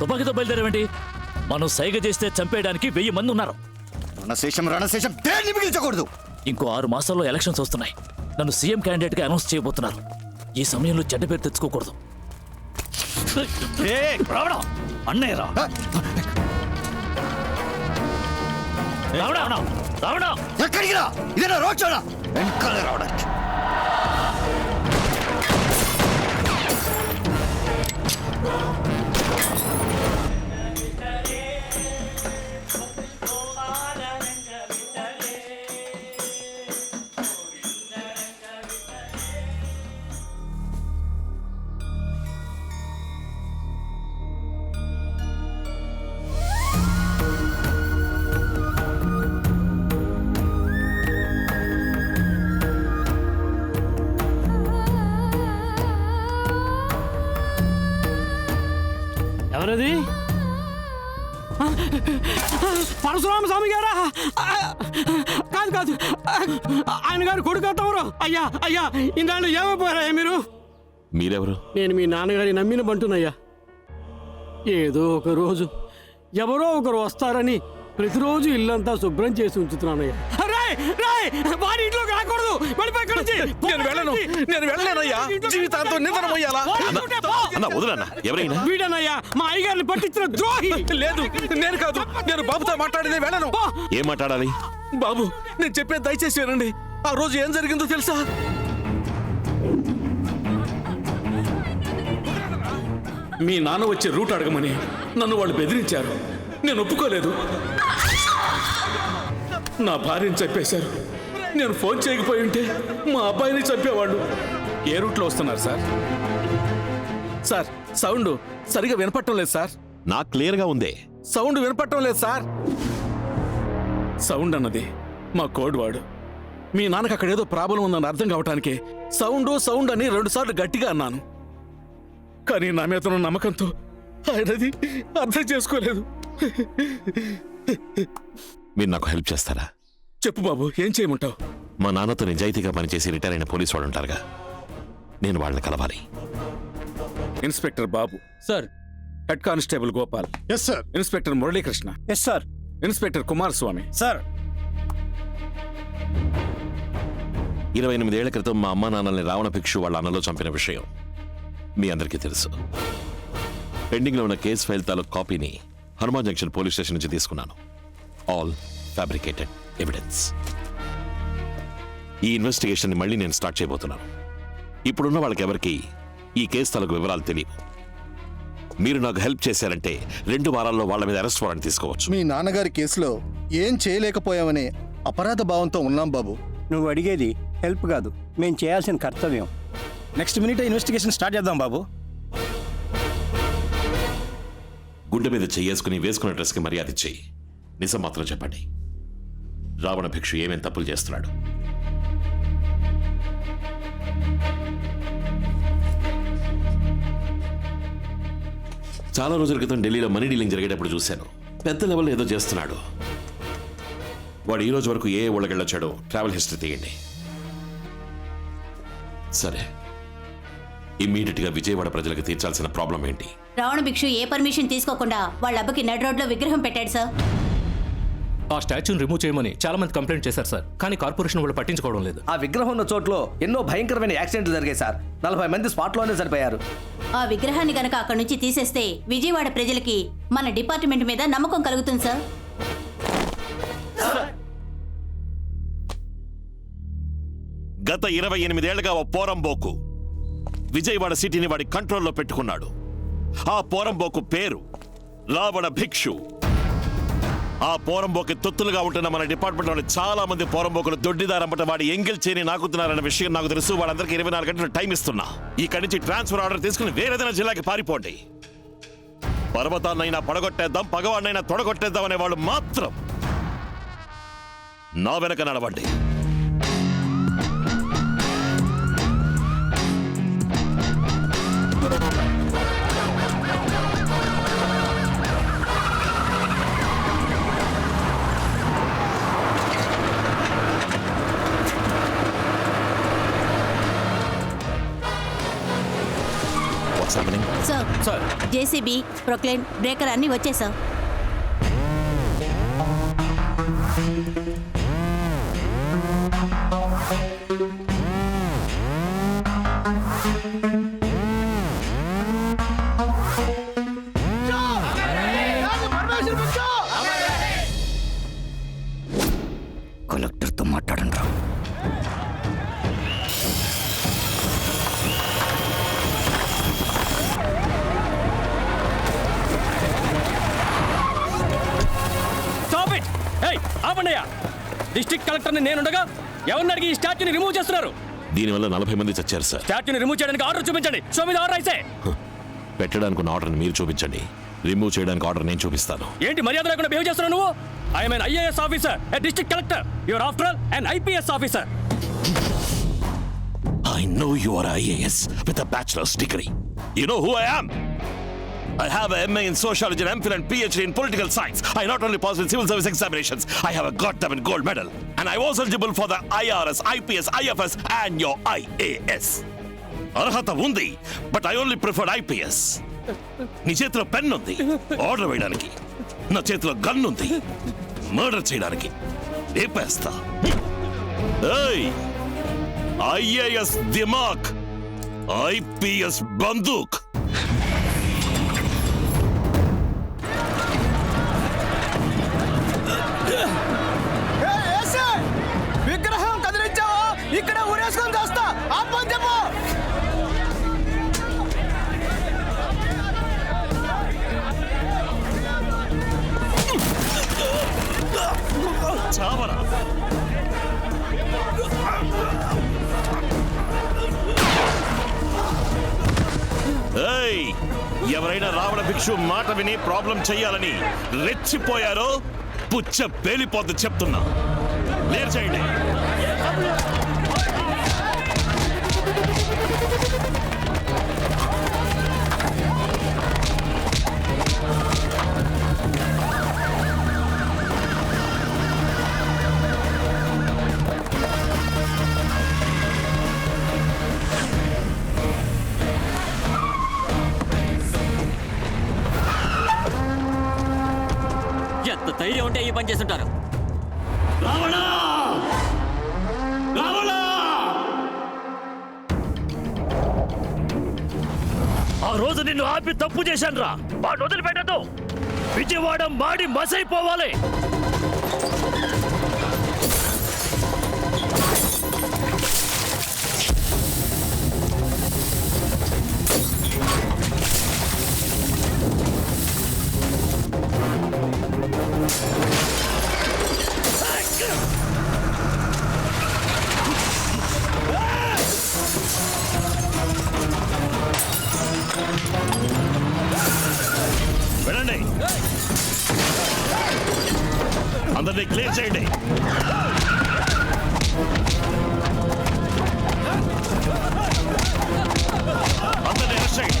తుపాకీతో బయలుదేరావేంటి? మనం సైగ చేస్తే చంపేయడానికి వెయ్యి మంది ఉన్నారు. రణశేషం రణశేషం దేన్ని మిగిల్చకూడదు? ఇంకో ఆరు మాసాల్లో ఎలక్షన్స్ వస్తున్నాయి. నన్ను సీఎం క్యాండిడేట్గా అనౌన్స్ చేయబోతున్నారు. ఈ సమయంలో చెడ్డ పేరు తెచ్చుకోకూడదు. రావడం అన్నయ్య రా రావడం రావడం ఎక్కడికి రా? ఇదేనా రోడ్ షోనా? వెనకాలే రావడానికి. ఎవరది పరశురామ స్వామి గారా? కాదు కాదు. ఆయన గారు కొడుకు తమరు అయ్యా అయ్యా ఇన్నాళ్ళు ఏమైపోయారా మీరు? మీరెవరు? నేను మీ నాన్నగారి నమ్మిన బంటునయ్యా. ఏదో ఒక రోజు ఎవరో ఒకరు వస్తారని ప్రతిరోజు ఇల్లంతా శుభ్రం చేసి ఉంచుతున్నానయ్యా. రాయ్ ఇంట్లోకి రాకూడదు. వెళ్ళిపోయి. నేను వెళ్ళను. నేను వెళ్ళలేనయ్యా జీవితాంతం అన్న వదలన్న ఎవరైనా? వీడనయ్యా మా అయ్యగారిని పట్టించిన ద్రోహి. లేదు నేను కాదు నేను బాబుతో మాట్లాడేది వెళ్ళను. ఏం మాట్లాడాలి? బాబు నేను చెప్పేది దయచేసి వినండి. ఆ రోజు ఏం జరిగిందో తెలుసా? మీ నాన్న వచ్చే రూట్ అడగమని నన్ను వాళ్ళు బెదిరించారు. నేను ఒప్పుకోలేదు. నా భార్యని చెప్పేశారు నేను ఫోన్ చేయకపోయి ఉంటే మా అబ్బాయిని చంపేవాళ్ళు. ఏ రూట్లో వస్తున్నారు సార్? సార్ సౌండ్ సరిగా వినపట్టం లేదు సార్. నాకు క్లియర్గా ఉందే. సౌండ్ వినపట్టం లేదు సార్. సౌండ్ అన్నది మా కోడ్ వాడు. మీ నాన్నకు అక్కడ ఏదో ప్రాబ్లం ఉందని అర్థం కావటానికి సౌండ్ సౌండ్ అని రెండు సార్లు గట్టిగా అన్నాను. కానీ నా మీద ఉన్న నమ్మకంతో ఆయనది అర్థం చేసుకోలేదు. మీరు నాకు హెల్ప్ చేస్తారా? చెప్పు బాబు ఏం చేయమంటావు? మా నాన్నతో నిజాయితీగా పనిచేసి రిటైర్ అయిన పోలీసు వాడు ఉంటారుగా. నేను వాళ్ళని కలవాలి. Inspector Babu. Sir. Head constable Gopal. Yes sir inspector Muralikrishna. Yes sir inspector Kumaraswamy. Sir. ఇరవై ఎనిమిదేళ్ళ క్రితం మా అమ్మా నాన్నల్ని రావణ భిక్షు వాళ్ళ అన్నలో చంపిన విషయం మీ అందరికీ తెలుసు. పెండింగ్లో ఉన్న కేసు ఫైల్ తాలూకు కాపీని హనుమాన్ జంక్షన్ పోలీస్ స్టేషన్ నుంచి తీసుకున్నాను. ఆల్ ఫ్యాబ్రికేటెడ్ ఎవిడెన్స్ ఈ ఇన్వెస్టిగేషన్ మళ్ళీ నేను స్టార్ట్ చేయబోతున్నాను. ఇప్పుడున్న వాళ్ళకి ఎవరికి ఈ కేసు తాలూకు వివరాలు తెలియవు. మీరు నాకు హెల్ప్ చేశారంటే రెండు వారాల్లో వాళ్ళ మీద అరెస్ట్ వారెంట్ తీసుకోవచ్చు. మీ నాన్నగారి కేసులో ఏం చేయలేకపోయామనే అపరాధ భావంతో ఉన్నాం బాబు. నువ్వు అడిగేది హెల్ప్ కాదు. మేము చేయాల్సిన కర్తవ్యం. నెక్స్ట్ మినిట్ ఇన్వెస్టిగేషన్ స్టార్ట్ చేద్దాం బాబు. గుండె మీద చెయ్యేసుకుని వేసుకున్న డ్రెస్కి మర్యాద ఇచ్చేయి. నిజం మాత్రం చెప్పండి. రావణ భిక్షు ఏమేం తప్పులు చేస్తున్నాడు? చాలా రోజుల క్రితం ఢిల్లీలో మనీ డీలింగ్ జరిగేటప్పుడు చూశాను. పెద్ద లెవెల్ ఏదో చేస్తున్నాడు. వాడు ఈ రోజు వరకు ఏ ఏ ఊళ్ళకెళ్ళొచ్చాడో ట్రావెల్ హిస్టరీ తీయండి. సరే. ఇమ్మీడియట్గా విజయవాడ ప్రజలకు తీర్చాల్సిన ప్రాబ్లం ఏంటి? రావణ భిక్షు ఏ పర్మిషన్ తీసుకోకుండా వాళ్ళ అబ్బకి నడి రోడ్లో విగ్రహం పెట్టాడు సార్. ఆ స్టాచ్యూని రిమూవ్ చేయమని చాలా మంది కంప్లైంట్ చేశారు సార్. కానీ కార్పొరేషన్ వాళ్ళు పట్టించుకోవడం లేదు. ఆ విగ్రహం ఉన్న చోట్లో ఎన్నో భయంకరమైన యాక్సిడెంట్లు జరిగాయి సార్. నలభై మంది స్పాట్లోనే చనిపోయారు. ఆ విగ్రహాన్ని గనక అక్కడి నుంచి తీసేస్తే విజయవాడ ప్రజలకి మన డిపార్ట్మెంట్ మీద నమ్మకం కలుగుతుంది సార్. గత ఇరవై ఎనిమిదేళ్ళుగా ఓ పోరంబోకు విజయవాడ సిటీని వాడి కంట్రోల్లో పెట్టుకున్నాడు. ఆ పోరంబోకు పేరు రావణ భిక్షు. ఆ పోరంబోకి తొత్తులుగా ఉంటున్న మన డిపార్ట్మెంట్లోని చాలా మంది పోరంబోకులు దొడ్డిదారమ్మట వాడి ఎంగిల్ చేయని నాకుతున్నారన్న విషయం నాకు తెలుసు. వాళ్ళందరికీ ఇరవై నాలుగు గంటలు టైం ఇస్తున్నా. ఇక్కడి నుంచి ట్రాన్స్ఫర్ ఆర్డర్ తీసుకుని వేరేదైనా జిల్లాకి పారిపోండి. పర్వతాన్నైనా పడగొట్టేద్దాం పగవాడినైనా తొడగొట్టేద్దాం అనే వాళ్ళు మాత్రం నా వెనక నడవండి. సార్. జేసీబీ ప్రొక్లైన్ బ్రేకర్ అన్నీ వచ్చాయి ఏయ్ ఆపండియా డిస్ట్రిక్ట్ కలెక్టర్ని నేనుండగా ఎవరిని అడిగి ఈ స్టాచ్యూని రిమూవ్ చేస్తున్నారు? దీనివల్ల నలభై మంది చచ్చారు సార్. స్టాచ్యూని రిమూవ్ చేయడానికి ఆర్డర్ చూపించండి. షో మీద ఆర్డర్ అయితే పెట్టడానికి ఉన్న ఆర్డర్ని మీరు చూపించండి. రిమూవ్ చేయడానికి ఆర్డర్ నేను చూపిస్తాను. ఏంటి మర్యాద లేకుండా బిహేవ్ చేస్తున్నావు నువ్వు? I'm an IAS officer district collector your after all and IPS officer know you are IAS with a bachelor's degree. You know who I am? I have a MA in sociology and MPhil and PhD in political science. I not only passed with civil service examinations, I have a goddamn gold medal. And I was eligible for the IRS, IPS, IFS and your IAS. అర్హత ఉంది but I only preferred IPS నీ చేతిలో pen ఉంది order వేయడానికి నా చేతిలో gun ఉంది murder చేయడానికి రేపేస్తా ఏయ్ ఐఏఎస్ దిమాక్ ఐపీఎస్ బందూక్ ఎవరైనా రావణ భిక్షు మాట విని ప్రాబ్లం చెయ్యాలని రెచ్చిపోయారో పుచ్చ పేలిపోద్ది చెప్తున్నా. లేరు చేయండి. ధైర్యం ఉంటే ఈ పని చేస్తుంటారు. ఆ రోజు నిన్ను ఆపి తప్పు చేశాను రా వాడిని వదిలిపెట్టదు విజయవాడ మాడి మసైపోవాలి. అందరినీ క్లియర్ చేయండి. అందరినీ అరెస్ట్ చేయండి.